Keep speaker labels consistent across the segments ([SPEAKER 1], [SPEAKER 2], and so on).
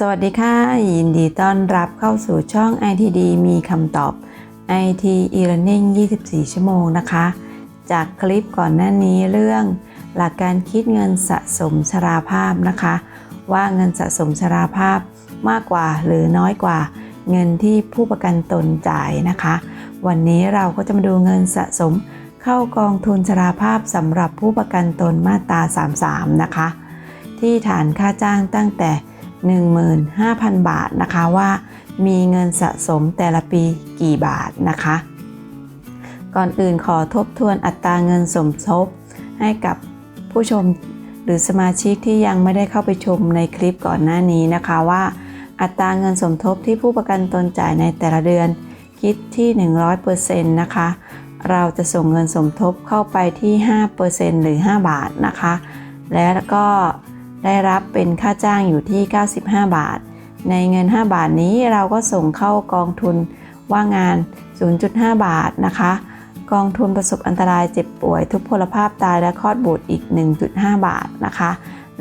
[SPEAKER 1] สวัสดีค่ะ ยินดีต้อนรับเข้าสู่ช่อง ITD มีคำตอบ IT e-learning 24 ชั่วโมงนะคะ จากคลิปก่อนหน้านี้เรื่อง หลักการคิดเงินสะสมชราภาพนะคะ ว่าเงินสะสมชราภาพมากกว่าหรือน้อยกว่าเงินที่ผู้ประกันตนจ่ายนะคะ วันนี้เราก็จะมาดูเงินสะสมเข้ากองทุนชราภาพสำหรับผู้ประกันตนมาตรา 33 นะคะ ที่ฐานค่าจ้างตั้งแต่ 15,000 บาทนะคะว่ามีเงินสะสมแต่ละปีกี่บาทนะคะ ก่อนอื่นขอทบทวนอัตราเงินสมทบ ให้กับผู้ชมหรือสมาชิกที่ยังไม่ได้เข้าไปชมในคลิปก่อนหน้านี้นะคะว่า อัตราเงินสมทบที่ผู้ประกันตนจ่ายในแต่ละเดือน คิดที่ 100%นะคะ เราจะส่งเงินสมทบเข้าไปที่ 5%หรือ 5 บาทนะคะ และก็ ได้รับเป็นค่าจ้างอยู่ที่ 95 บาท ในเงิน 5 บาทนี้เราก็ส่งเข้ากองทุนว่างงาน 0.5 บาทนะคะ กองทุนประสบอันตรายเจ็บป่วย ทุพพลภาพตายและคลอดบุตรอีก 1.5 บาทนะคะ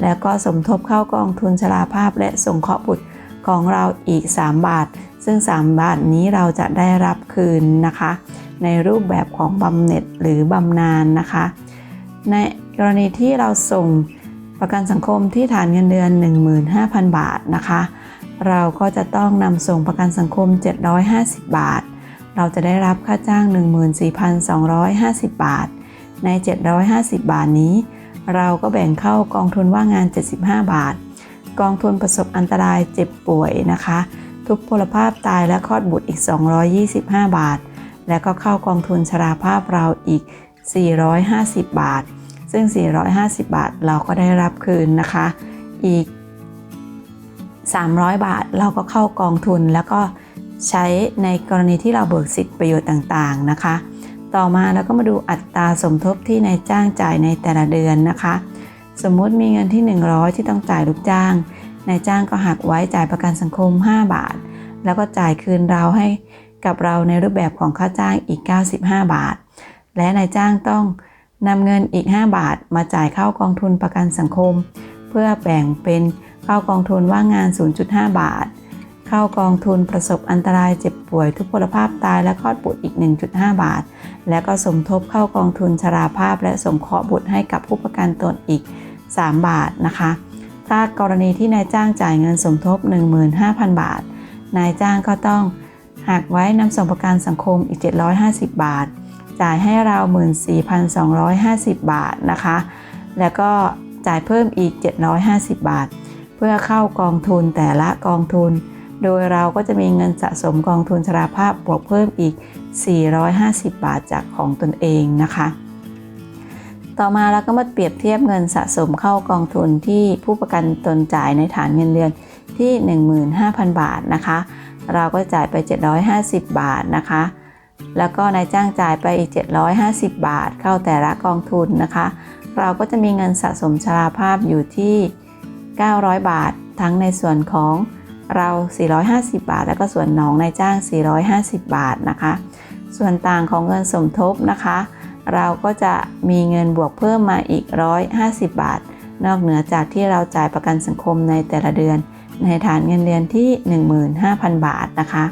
[SPEAKER 1] แล้วก็สมทบเข้ากองทุนชราภาพและสงเคราะห์บุตรของเราอีก 3 บาท ซึ่ง 3 บาทนี้เราจะได้รับคืนนะคะ ในรูปแบบของบำเหน็จหรือบำนาญนะคะ ในกรณีที่เราส่ง ประกันสังคมที่ฐานเงินเดือน 15,000 บาทนะคะ เราก็จะต้องนำส่งประกันสังคม 750 บาท เราจะได้รับค่าจ้าง 14,250 บาท ใน 750 บาทนี้ เราก็แบ่งเข้ากองทุนว่างงาน 75 บาท กองทุนประสบอันตรายเจ็บป่วยนะคะ ทุพพลภาพตายและคลอดบุตรอีก 225 บาท แล้วก็เข้ากองทุนชราภาพเราอีก 450 บาท ซึ่ง 450 บาทเราก็ได้รับคืนนะคะ อีก 300 บาทเราก็เข้ากองทุนแล้วก็ใช้ในกรณีที่เราเบิกสิทธิประโยชน์ต่างๆนะคะ ต่อมาเราก็มาดูอัตราสมทบที่นายจ้างจ่ายในแต่ละเดือนนะคะ สมมุติมีเงินที่ 100 ที่ต้องจ่ายลูกจ้าง นายจ้างก็หักไว้จ่ายประกันสังคม 5 บาท แล้วก็จ่ายคืนเราให้กับเราในรูปแบบของค่าจ้างอีก 95 บาท และนายจ้างต้อง นำเงินอีก 5 บาทมาจ่ายเข้ากองทุนประกันสังคม เพื่อแบ่งเป็นเข้ากองทุนว่างงาน 0.5 บาท เข้ากองทุนประสบอันตรายเจ็บป่วยทุพพลภาพตายและคลอดบุตรอีก 1.5 บาท และก็สมทบเข้ากองทุนชราภาพ และสงเคราะห์บุตรให้กับผู้ประกันตนอีก 3 บาทนะคะ ถ้ากรณีที่นายจ้างจ่ายเงินสมทบ 15,000 บาท นายจ้างก็ต้องหักไว้นำส่งประกันสังคมอีก 750 บาท จ่ายให้เรา 14,250 บาทนะคะ แล้วก็จ่ายเพิ่มอีก 750 บาท เพื่อเข้ากองทุนแต่ละกองทุน โดยเราก็จะมีเงินสะสมกองทุนชราภาพบวกเพิ่มอีก 450 บาทจากของตนเองนะคะ ต่อมาเราก็มาเปรียบเทียบเงินสะสมเข้ากองทุนที่ผู้ประกันตนจ่ายในฐานเงินเดือนที่ 15,000 บาทนะคะ เราก็จ่ายไป 750 บาทนะคะ แล้วก็นายจ้างจ่ายไปอีก 750 บาท เข้าแต่ละกองทุนนะคะ เราก็จะมีเงินสะสมชราภาพอยู่ที่ 900 บาท ทั้งในส่วนของเรา 450 บาท แล้วก็ส่วนน้องนายจ้าง 450 บาทนะคะ ส่วนต่างของเงินสมทบนะคะ เราก็จะมีเงินบวกเพิ่มมาอีก 150 บาท นอกเหนือจากที่เราจ่ายประกันสังคมในแต่ละเดือน ในฐานเงินเดือนที่ 15,000 บาทนะคะ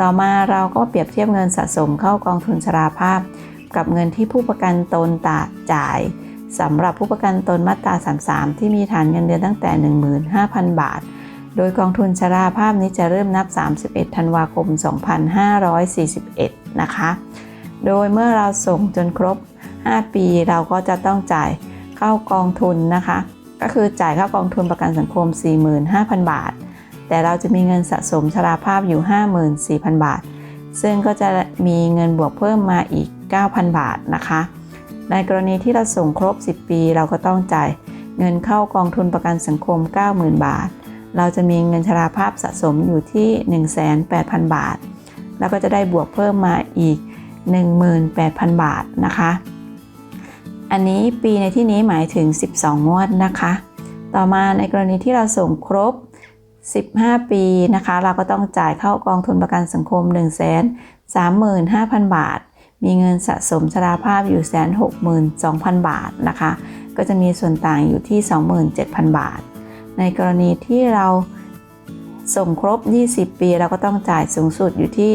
[SPEAKER 1] ต่อมาเราก็เปรียบเทียบเงินสะสมเข้ากองทุนชราภาพ กับเงินที่ผู้ประกันตนตาจ่ายสำหรับผู้ประกันตนมาตรา 33 ที่มีฐานเงินเดือนตั้งแต่ 15,000 บาท โดยกองทุนชราภาพนี้จะเริ่มนับ 31 ธันวาคม 2541 นะคะ โดยเมื่อเราส่งจนครบ 5 ปีเราก็จะต้องจ่ายเข้ากองทุนนะคะ ก็คือจ่ายเข้ากองทุนประกันสังคม 45,000 บาท แต่เราจะมีเงินสะสมชราภาพอยู่ 54,000 บาท ซึ่งก็จะมีเงินบวกเพิ่มมาอีก 9,000 บาทนะคะ ในกรณีที่เราส่งครบ 10 ปี เราก็ต้องจ่ายเงินเข้ากองทุนประกันสังคม 90,000 บาท เราจะมีเงินชราภาพสะสมอยู่ที่ 1,800,000 บาท แล้วก็จะได้บวกเพิ่มมาอีก 18,000 บาทนะคะ อันนี้ปีในที่นี้หมายถึง 12 งวดนะคะ ต่อมาในกรณีที่เราส่งครบ 15 ปีนะคะ เราก็ต้องจ่ายเข้ากองทุนประกันสังคม 1 3 5 0 0 0 บาท มีเงินสะสมชราภาพอยู่162,000บาทนะคะ ก็จะมีส่วนต่างอยู่ที่ 27,000 บาท ในกรณีที่เราส่งครบ 20 ปี เราก็ต้องจ่ายสูงสุดอยู่ที่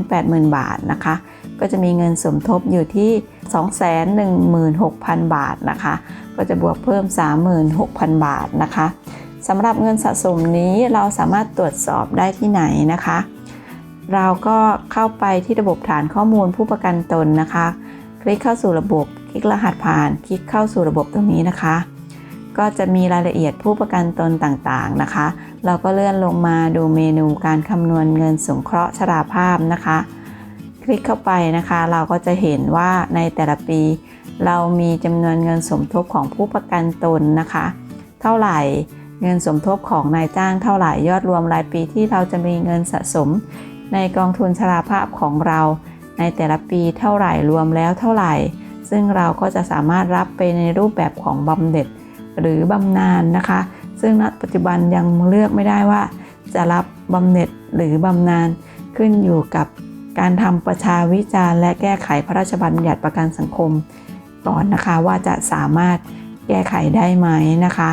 [SPEAKER 1] 180,000 บาทนะคะ ก็จะมีเงินสมทบอยู่ที่ 216,000 บาทนะคะ ก็จะบวกเพิ่ม 36,000 บาทนะคะ สำหรับเงินสะสมนี้เราสามารถตรวจสอบได้ที่ไหนนะคะ เราก็เข้าไปที่ระบบฐานข้อมูลผู้ประกันตนนะคะ คลิกเข้าสู่ระบบ คลิกรหัสผ่าน คลิกเข้าสู่ระบบตรงนี้นะคะ ก็จะมีรายละเอียดผู้ประกันตนต่างๆนะคะ เราก็เลื่อนลงมาดูเมนูการคำนวณเงินสงเคราะห์ชราภาพนะคะ คลิกเข้าไปนะคะ เราก็จะเห็นว่าในแต่ละปี เรามีจำนวนเงินสมทบของผู้ประกันตนนะคะ เท่าไหร่ เงินสมทบของนายจ้างเท่าไหร่ยอดรวมรายปีที่เราจะมีเงินสะสม ในกองทุนชราภาพของเรา ในแต่ละปีเท่าไหร่รวมแล้วเท่าไหร่ ซึ่งเราก็จะสามารถรับไปในรูปแบบของบำเหน็จหรือบำนาญนะคะ ซึ่งณปัจจุบันยังเลือกไม่ได้ว่า จะรับบำเหน็จหรือบำนาญขึ้นอยู่กับการทำประชาวิจารณ์และแก้ไขพระราชบัญญัติประกันสังคม ก่อนนะคะว่าจะสามารถแก้ไขได้ไหมนะคะ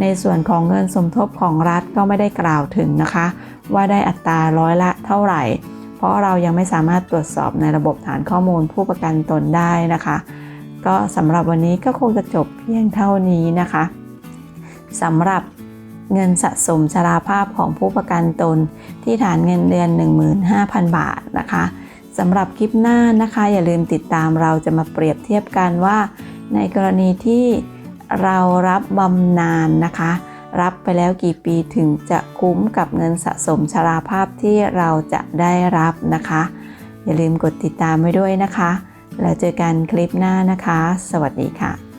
[SPEAKER 1] ในส่วนของเงินสมทบของรัฐก็ไม่ได้กล่าวถึงนะคะ ว่าได้อัตราร้อยละเท่าไหร่ เพราะเรายังไม่สามารถตรวจสอบในระบบฐานข้อมูลผู้ประกันตนได้นะคะ ก็สำหรับวันนี้ก็คงจะจบเพียงเท่านี้นะคะสำหรับเงินสะสมชราภาพของผู้ประกันตน ที่ฐานเงินเดือน 15,000 บาทนะคะสำหรับคลิปหน้านะคะ อย่าลืมติดตามเราจะมาเปรียบเทียบกันว่า ในกรณีที่ เรารับบำนาญนะคะ รับไปแล้วกี่ปีถึงจะคุ้มกับเงินสะสมชราภาพที่เราจะได้รับนะคะ อย่าลืมกดติดตามไว้ด้วยนะคะ แล้วเจอกันคลิปหน้านะคะ สวัสดีค่ะ